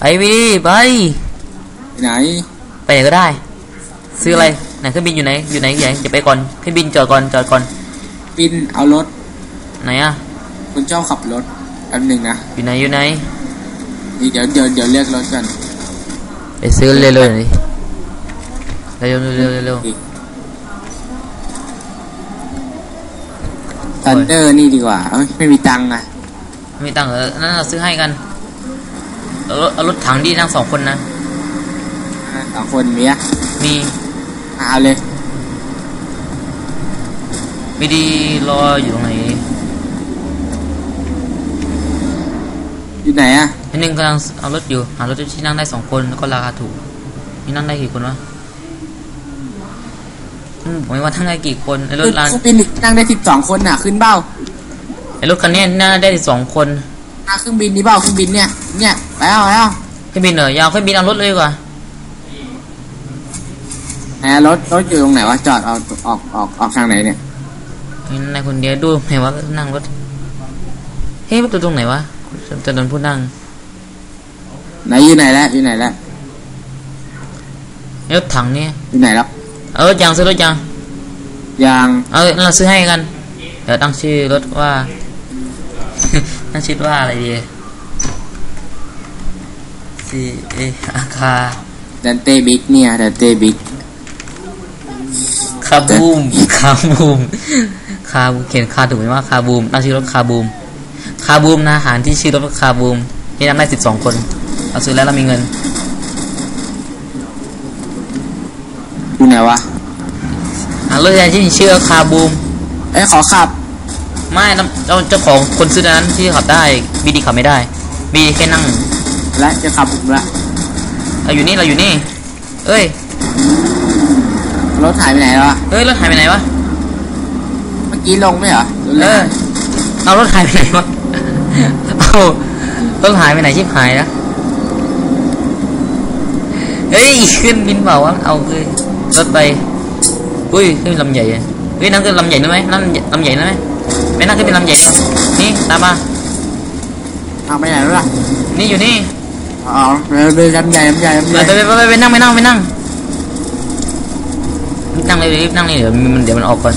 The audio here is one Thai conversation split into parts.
ไปวีไปไปไหน ไปไหนก็ได้ ซื้ออะไรไหนเครื่องบินอยู่ไหนอยู่ไหนอยู่ไหนจะไปก่อนเครื่องบินจอดก่อนจอดก่อนปินเอารถไหนอะคุณเจ้าขับรถแป๊บหนึงนะอยู่ไหนอยู่ไหนนี่เดี๋ยวเดี๋ยวเดี๋ยวเรียกรถกันไปซื้อเร็วๆหน่อยดิเร็วๆเร็วๆเร็วทันเดอร์นี่ดีกว่าเอ้ยไม่มีตังค์อะๆมีตังค์เหรอนั่นเราซื้อให้กัน เอารถเอารถถังดีนั่งสองคนนะอะสองคนมีอะมีอะเอาเลยมีดีรออยู่ตรงไหนอยู่ไหนอะอันหนึงกำลังเอารถอยู่ หารถที่นั่งได้สองคนแล้วก็ราคาถูกนี่นั่งได้กี่คนวะอืมผมไม่ว่าทั้งได้กี่คนไอ้รถคือร้านเครื่องบินนั่งได้สิบสองคนอะ ขึ้นเบ้าไอ้รถคันเนี้ยน่าได้สองคน อะเครื่องบินนี่เบ้าเครื่องบินเนี่ย เนี่ยไปเอาไปเอาเครื่องบินเหรอยาวเครื่องบินเอารถเลยดีกว่าแหมรถรถอยู่ตรงไหนวะจอดเอาออกออกออกทางไหนเนี่ยนี่นายคนเดียวดูไหนวะนั่งรถเฮ้ยประตูตรงไหนวะจะโดนผู้นั่งไหนอยู่ไหนแล้วอยู่ไหนแล้วไอ้รถถังเนี่ยอยู่ไหนแล้วเอารถยางซื้อรถยางยางเอาเราซื้อให้กันเดี๋ยวตั้งชื่อรถว่า ตั้งชื่อว่าอะไรดีซีเออาคาดันเต้บิ๊กเนี่ยดันเต้บิ๊กคาบูมคาบูมคาเขียนคาถูกไหมว่าคาบูมตั้งชื่อรถคาบูมคาบูมนะอาหารที่ชื่อรถว่าคาบูมนี่นั่งได้สิบสองคนเราซื้อแล้วเรามีเงินอยู่ไหนวะอะรถยางที่มีชื่อว่าคาบูมเอ้ยขอขับ ไม่น้ำเจ้าเจ้าของคนซื้อนั้นที่ขับได้บีดีขับไม่ได้บีดีแค่นั่ง และจะขับผมละเราอยู่นี่เราอยู่นี่ เอ้ยรถหายไปไหนแล้วอะเอ้ยรถหายไปไหนวะเมื่อกี้ลงไม่เหรอหรือเอไงอเอารถหายไปไหนวะเอารถหายไปไหนชิบหายนะเฮ้ยขึ้นบินเปล่าวะเอาคือรถไปอุ้ยขึ้นลำใหญ่อะเฮ้ยนั่งขึ้นลำใหญ่ได้ไหมนั่งลำใหญ่ได้ไหม ไม่นั่งขึ้นเป็นลำใหญ่ดีกว่านี่ตามมาเอาไปไหนแล้วล่ะนี่อยู่นี่อ๋อเรือเรือลำใหญ่ลำใหญ่ลำใหไปญ่ไปไปไปไปนั่งไปนั่งไปนั่งนั่งเลยรีบนั่งเลยเดี๋ยวมันเดี๋ยวมันออกก่อน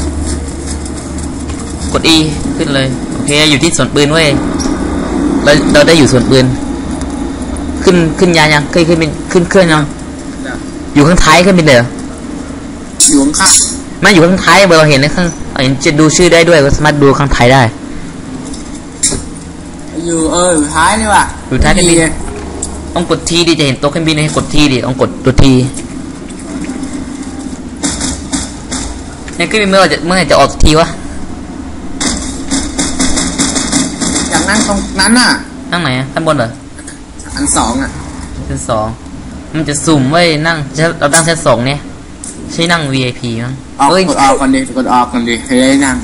กด E ขึ้นเลยโอเคอยู่ที่สวนปืนเว้ยเราเราได้อยู่สวนปืน ขึ้นขึ้นยานยังเคยขึ้นเป็นขึ้นเครื่องยังอยู่ข้างท้ายขึ้นไปเลยเหรออยู่ข้าง ไม่อยู่ข้างท้ายเราเห็นในข้างเห็นจะดูชื่อได้ด้วยว่าสามารถดูข้างท้ายได้ๆอยู่เอออยู่ท้ายนี่ว่ะอยู่ท้ายเครื่องบินดีต้องกดทีดิจะเห็นโต๊ะเครื่องบินให้กดทีดิต้องกดตัวทีเนี่ยเครื่องบินเมื่อไหร่จะเมื่อไหร่จะออกสักทีวะอยากนั่งตรงนั้นน่ะนั่งไหนอะข้างบนเหรออันสองอะชั้นสองมันจะสุ่มไว้ยนั่งเราตั้งชั้นสองเนี่ย ใช่นั่ง VIP มั้งออกเอ้ยกดออกกันดิกดออกกันดิให้ได้นั่ง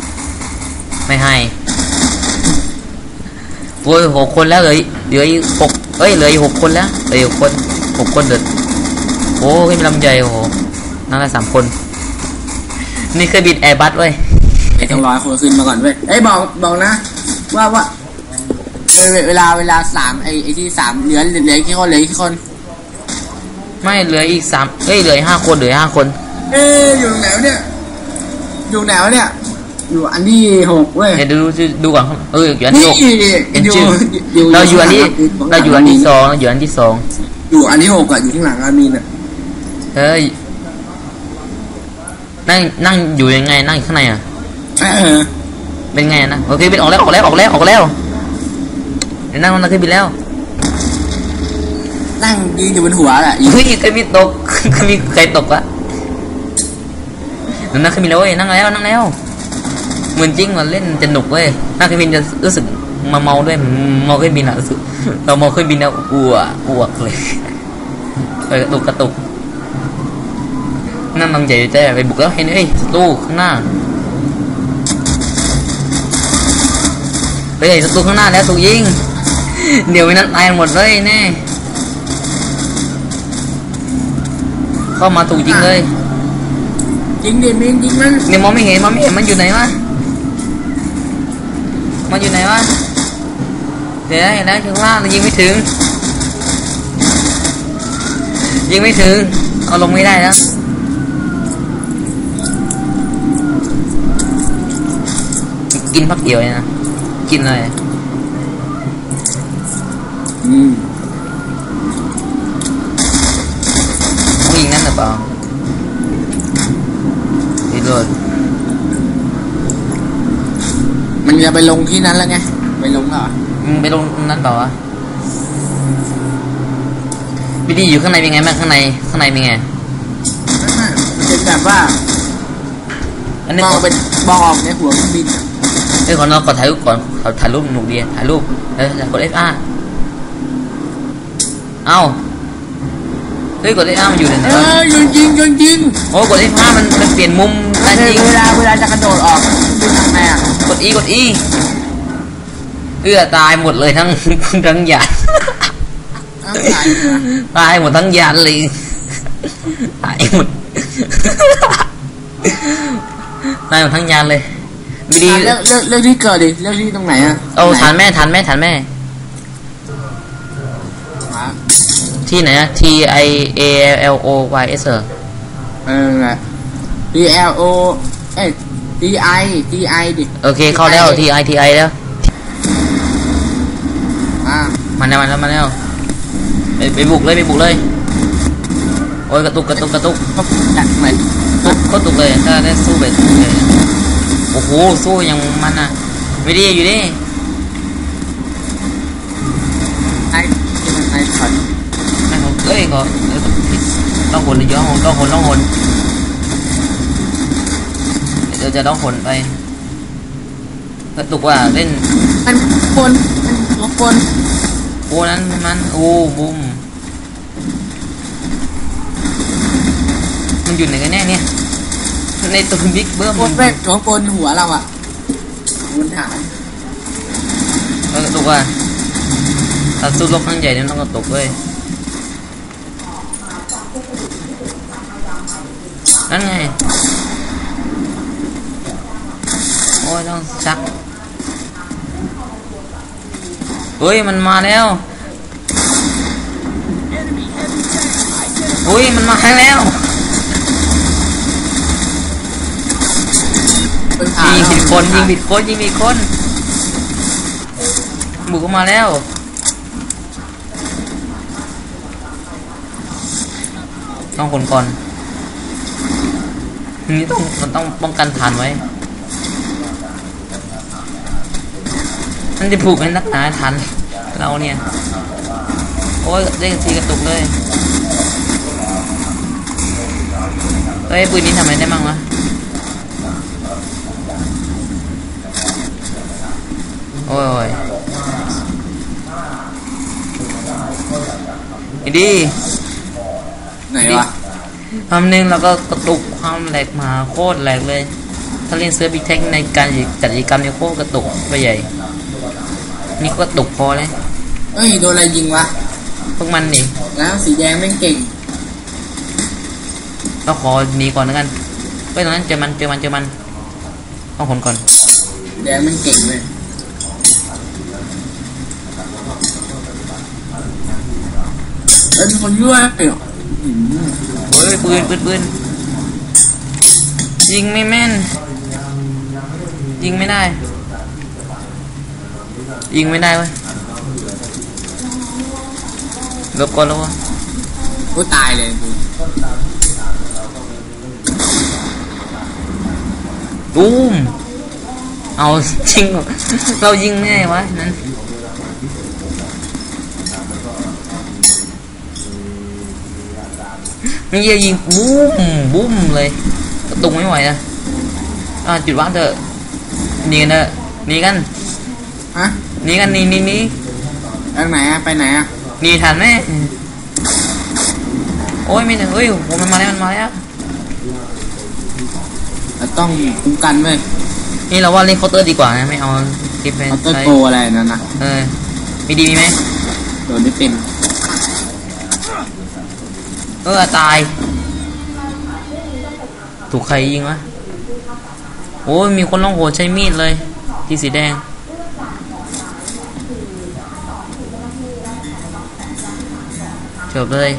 ไม่ให้โอ้ยหกคนแล้วเหลยเหลืออีกหกเอ้ยเหลืออีกหกคนแล้วเหลืออีกคนหกคนเดือดโอ้ยมีลำใหญ่โอ้โหนั่งได้สามคน นี่เคยบินแอร์บัสเว้ยไอ้ต้องร้อยคนขึ้นมาก่อนเว้ยเอ้ยบอกบอกนะ ว่าว่าเออเวลาเวลาสามไอ้ไอ้ที่สามเหลือเหลือกี่คนเหลือกี่คน ไม่เหลืออีกสามเอ้ยเหลืออีกห้าคนเหลืออีกห้าคน เอ้ยอยู่ตรงไหนวะเนี่ย อยู่ไหนวะเนี่ย อยู่อันที่หกเว้ยเดี๋ยวดูดูดูก่อนเอออยู่อันที่หกนี่เห็นอยู่ชื่ออยู่เราอยู่อันที่ข้งหลังเราอยู่อันที่สองเราอยู่อันที่สองอยู่อันที่หกอะอยู่ข้างหลังอามีนอะเฮ้ยนั่งนั่งอยู่ยังไงนั่งอยู่ข้างในอะเออเป็นไงนะโอเคเป็นออกแล้วออกแล้วออกแล้วออกแล้วเดี๋ยวนั่งนั่งขึ้นบินแล้ว นั่งยืนอยู่บนหัวแหละอยู่เฮ้ยเคยมีตกเคยมีใครตกวะ นั่งขึ้นบินแล้วเว้ยนั่งแล้วนั่งแล้วเหมือนจริงมันเล่นจะหนุกเว้ยนั่งขึ้นบินจะรู้สึกมาเมาด้วยเมาขึ้นบินอะรู้สึกเราเมาขึ้นบินแล้วอ้วกอ้วกเลยเออกระตุกกระตุกนั่นมันใหญ่ใจไปบุกแล้วเห็นเอ้ยศัตรูข้างหน้าไปเฮ้ยศัตรูข้างหน้าแล้วถูกยิง เดี๋ยวนั้นตายหมดเลยแน่เข้ามาถูกยิงเลย จริงดิมินจริงมันเนี่ยมองไม่เห็นมองไม่เห็นมันอยู่ไหนวะมันอยู่ไหนวะเดี๋ยวนะเห็นแล้วข้างล่างแต่ยิงไม่ถึง ยิงไม่ถึง เอาลงไม่ได้แล้วกินพักเดียวเองนะกินอะไรอืมผู้หญิงนั่นหรือเปล่าดีเลย มันจะ ไปลงที่นั้นแล้วไง ไปลงแล้วเหรอมึงไปลงนั้นเปล่าวะวิธีอยู่ข้างในเป็นไงบ้างข้างในข้างในเป็นไงมันเป็นแบบว่าอันนี้มองขอเป็นมองออกในหัวเครื่องบินอะเอ้ยขอเราขอถ่ายรูปก่อนขอถ่ายรูปหนุกดีถ่ายรูปเออกด F R เอ้าเฮ้ยกด F R มันอยู่ในไหนเอวะอโยนยิงโยนยิงโอ้กด F R มันมันเปลี่ยนมุมเวการลายิงเวลาเวลาจะกระโดดออก เป็นทำไงอะกด E กด E เอื้อตายหมดเลยทั้งทั้งยานอ้าวตายเลยนะตายหมดทั้งยานเลยตายหมดตายหมดทั้งยานเลยวิธีอะเลือกเลือกเลือกที่เกิดดิเลือกที่ตรงไหนอะเอาฐานแม่ฐานแม่ฐานแม่อะที่ไหนอะ T I A L O Y S เหรอเออแหละ D L O เอ้ ย D I D I ดิโอเคเข้าแล้ว T I T I แล้วอ่ามาแล้วมาแล้วมาแล้วไปไปบุกเลยไปบุกเลยโอ้ยกระตุกกระตุกกระตุกก็จัดเหมือนตุกโคตรตุกเลยถ้าได้สู้แบบเลยโอ้โหสู้ยังมันอะไม่ดีอยู่ดิไอ้ที่มันไอ้ถอดไม่เขาเอ้ยก็เอ้ยต้องหนเลยเยอะต้องหนต้องหน เดี๋ยวจะต้องหนไปกระตุกว่าเล่นมันคนมันหัวคนโอ้นั้นมันโอ้บุ้มมันอยู่ไหนกันแน่เนี่ยในตัวบิ๊กเบิ้มคนเป็นหัวคนหัวเราอะบนฐานแล้วกระตุกว่าถ้าสู้รบครั้งใหญ่เนี่ยต้องกระตุกเว้ยนั่นไงโอ้ยต้องชักเฮ้ยมันมาแล้วอุ้ยมันมาแล้วยิงผิดคนยิงผิดคนยิงผิดคนบุกเข้ามาแล้วต้องคนก่อนนี่ต้องมันต้องป้องกันฐานไว้ มันจะผูกให้นักหนาทัน เราเนี่ย โอ้ยเด้งทีกระตุกเลยเฮ้ยปืนนี้ทำอะไรได้บ้างวะโอ้ยโอ้ยอีดีไหนวะคำหนึ่งแล้วก็กระตุกความแหลกมาโคตรแหลกเลย ถ้าเล่นเซิร์ฟบิ๊กเทคในการจัดกิจกรรมเนี่ยโคตรกระตุกไปใหญ่ นี่ก็กระตุกพอเลยเอ้ยโดนอะไรยิงวะพวกมันนี่แล้วสีแดงแม่งเก่งเราขอหนีก่อนแล้วกันไปตรงนั้นเจอมันเจอมันเจอมันต้องผลก่อน แดงแม่งเก่งเลยเอ้ยมีคนยั่วเหรออืมเฮ้ยปืนปืนปืนยิงไม่แม่น ยิงไม่ได้ ยิงไม่ได้เว้ยลบก่อนแล้ววะกูตายเลยกูตูมเอาจริงเหรอเรายิงไม่ได้วะนั้นนี่จะยิงบูมบูมเลยกระตุกไม่ไหวนะอ่าจุดว่างเถอะหนีกันเถอะหนีกัน ฮะหนีกันหนีหนีหนีทางไหนอะไปไหนอะหนีทันไหมโอ้ยไม่ถึงเฮ้ยโหมันมาแล้วมันมาแล้วเราต้องคุ้มกันเว้ยนี่เราว่าเล่นเคาน์เตอร์ดีกว่านะไม่เอาคลิปไปเอาเตอร์ใช้โกอะไรนั่นนะเออมีดีมีไหมโดนไม่เป็นเออตาย ถูกใครยิงวะโอ้ยมีคนล่องโหนใช้มีดเลย ที่สีแดง จบเลย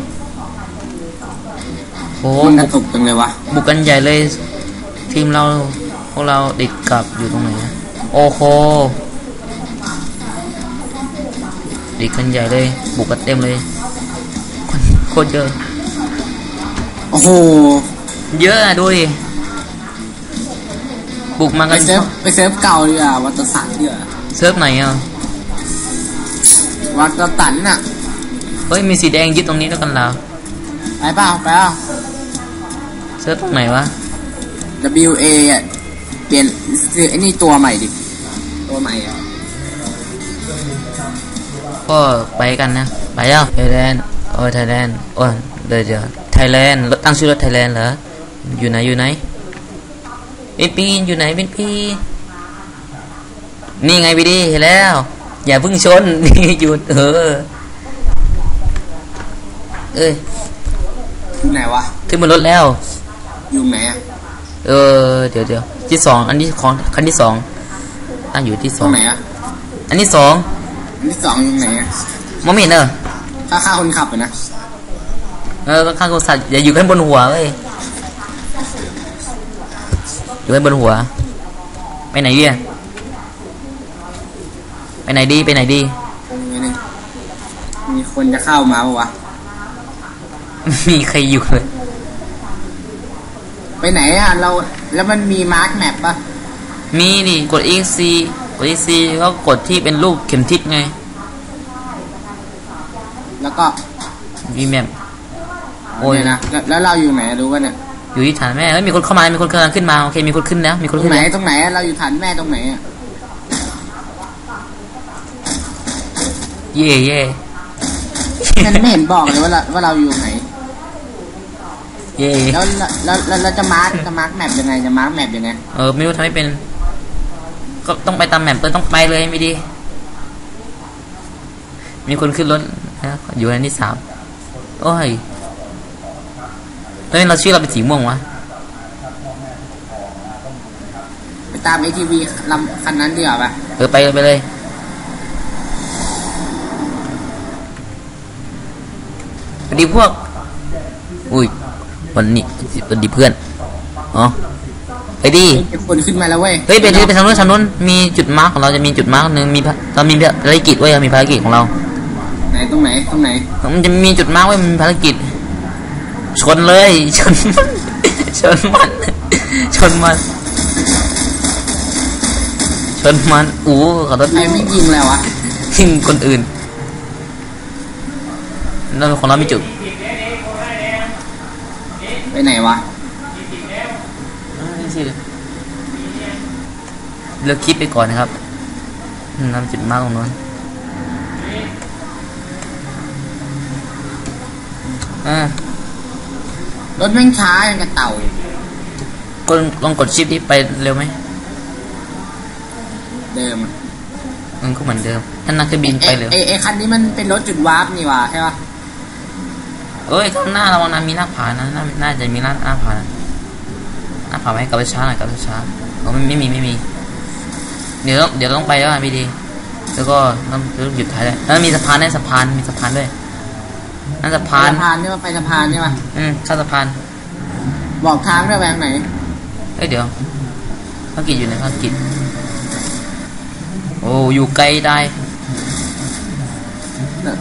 โอ้มันกบุระกตุกจังเลยวะบุกกันใหญ่เลย ทีมเราพวกเราติดกับอยู่ตรงไหนนะโอ้โหติดกันใหญ่เลย บุกกันเต็มเลยคนโคตรเยอะโอ้โหเยอะอะดูดิบุกมาไปกันเซิร์ฟไปเซิร์ฟเก่าดีกว่าวัตสันดีกว่าเซิร์ฟไหนอะวัตสันน่ะ เฮ้ยมีสีแดงยึดตรงนี้แล้วกันแล้วไปเปล่าไปเปล่าเซิร์ฟตรงไหนวะ W A อะเปลี่ยนซื้อไอ้นี่ตัวใหม่ดิ ตัวใหม่อะก็ไปกันนะ ไปแล้วไทยแลนด์โอ้ยไทยแลนด์โอ้ยเดี๋ยวเดี๋ยวไทยแลนด์ตั้งชื่อรถไทยแลนด์เหรอ อยู่ไหนอยู่ไหนเป็นปีนอยู่ไหนเป็นปีนนี่ไงพี่ดีเห็นแล้ว อย่าเพิ่งชนนี่หยุดเออ เอ้ยอยู่ไหนวะขึ้นบนรถแล้ว อยู่ไหนอะเออ เดี๋ยวเดี๋ยวที่สองอันนี้ของคันที่สองตั้งอยู่ที่สตรองงไหนอะอันที่สองอันที่สองอยู่ไหนอะมองไม่เห็นเนอะค่าค่าคนขับอะนะเออข้างคนสัตว์อย่าอยู่ข้างบนหัวเว้ยอยู่ข้างบนหัว ไปไหนดีอะไปไหนดีไปไหนดีนิดนึงมีคนจะเข้ามาปะวะ มีใครอยู่เลยไปไหนอะ เรา แล้วมันมีมาร์คแมปปะมีดิกด EXC กด EXC ก็กดที่เป็นรูปเข็มทิศไง แล้วก็มีแมปโอ้ยเนี่ยนะแล้วแล้วเราอยู่ไหนรู้ป่ะเนี่ยอยู่ที่ฐานแม่เฮ้ยมีคนเข้ามา มีคนกำลังขึ้นมา โอเค มีคนขึ้นแล้วมีคนตรขึ้งนไหนแล้วตรงไหนอะเราอยู่ฐานแม่ตรงไหนอะเย่เย่ มันไม่เห็นบอกเลยว่าเราว่าเราอยู่ไหน เย่แล้วแล้วแล้วแล้วจะมาร์คจะมาร์คแมปยังไงจะมาร์คแมปยังไงเออไม่รู้ทำไม่เป็น ก็ต้องไปตามแมปเออต้องไปเลยไม่ดี มีคนขึ้นรถนะอยู่ในที่สามโอ้ยทำไมเราชื่อเราเป็นสีม่วงวะไปตาม ATV ลำคันนั้นดีกว่าปะเออไปเลยไปเลยสวัสดีพวก อุ้ย วันนี้สวัสดีเพื่อนอ๋อไปดิมีคนขึ้นมาแล้วเว้ยเฮ้ยไปดิไปทางนู้นทางนู้นมีจุดมาร์กของเราจะมีจุดมาร์กหนึ่งมีภาเรามีภารกิจเว้ยเรามีภารกิจของเราไหนตรงไหนตรงไหนมันจะมีจุดมาร์กไว้มันมีภารกิจ ชนเลยชนมันชนมันชนมันชนมันอู้ขอโทษใครไม่ยิงแล้ววะทิ้งคนอื่นนั่นของเรามีจุด ไปไหนวะเลือกคิดไปก่อนนะครับนำจุดมาร์กตรงนู้นอ่ารถแม่งช้าอย่างกับเต่ากดลองกดชิปที่ไปเร็วไหม เดิมอะมันก็เหมือนเดิมถ้านักเครื่องบินไปเอ้ยเร็วเอ้ยเอ้ยคันนี้มันเป็นรถจุดวาร์ปนี่วะใช่ปะ เอ้ยข้างหน้าเรานะมีหน้าผานะน่าน่าจะมีหน้าหน้าผานะหน้าผาไหมกลับไปช้าหน่อยกลับไปช้าเออไม่ไม่มีไม่มี เดี๋ยวต้องเดี๋ยวต้องไปแล้วอะพี่ดี แล้วก็ต้องต้องหยุดท้ายเลยแล้วมีสะพานด้วยสะพานมีสะพานด้วยนั่นสะพานสะพานใช่ปะไปสะพานใช่ปะอืมข้ามสะพาน บอกทางด้วยไปทางไหนเอ้ยเดี๋ยวภารกิจอยู่ไหนภารกิจโอ้อยู่ไกลได้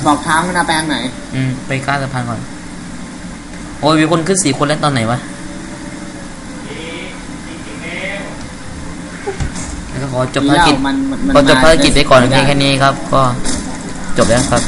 บอกทางมันนะไปทางไหน อืมไปข้ามสะพานก่อน โอ้ยมีคนขึ้นสี่คนแล้วตอนไหนวะแล้วก็ขอจบภารกิจเดี๋ยวมันมันมันก็จบมภารกิจไปก่อนม่เพียงด้แค่นี้ครับ ก็จบแล้วครับ